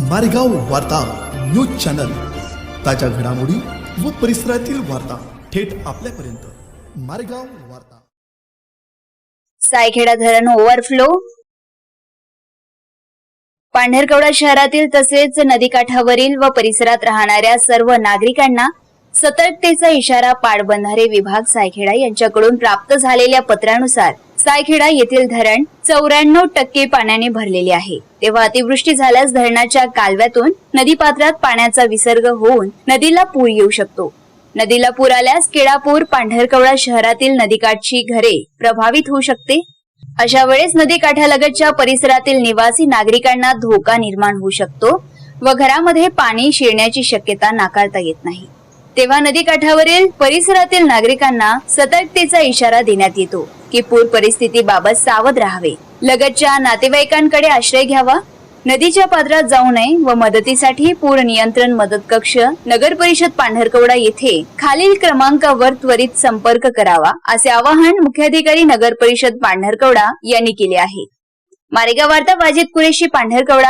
मारेगाव वार्ता news channel. ताज्या घडामोडी व परिसरातील वार्ता थेट आपल्यापर्यंत. मारेगाव वार्ता. सायखेडा धरण ओव्हरफ्लो? पांढरकवडा शहरातील तसेच नदीकाठावरील व परिसरात राहणाऱ्या सर्व नागरिकांना सतर्कतेचा इशारा पाटबंधारे विभाग सायखेडा यांच्याकडून प्राप्त झालेल्या पत्रानुसार सायखेडा येथील धरण चौऱ्याण्णव टक्के पाण्याने भरलेले आहे. तेव्हा अतिवृष्टी झाल्यास धरणाच्या कालव्यातून नदीपात्रात पाण्याचा विसर्ग होऊन नदीला पूर येऊ शकतो. नदीला पूर आल्यास केळापूर पांढरकवडा शहरातील नदीकाठची घरे प्रभावित होऊ शकते. अशा वेळेस नदीकाठालगतच्या परिसरातील निवासी नागरिकांना धोका निर्माण होऊ शकतो व घरामध्ये पाणी शिरण्याची शक्यता नाकारता येत नाही. तेव्हा नदीकाठावरील परिसरातील नागरिकांना सतर्कतेचा इशारा देण्यात येतो. की पूर परिस्थितीबाबत सावध राहावे. लगतच्या नातेवाईकांकडे आश्रय घ्यावा. नदीच्या पात्रात जाऊ नये व मदतीसाठी पूर नियंत्रण मदत कक्ष नगर परिषद पांढरकवडा येथे खालील क्रमांकावर त्वरित संपर्क करावा असे आवाहन मुख्याधिकारी नगर परिषद पांढरकवडा यांनी केले आहे. मारेगाव वार्ता वाजिद कुरेशी पांढरकवडा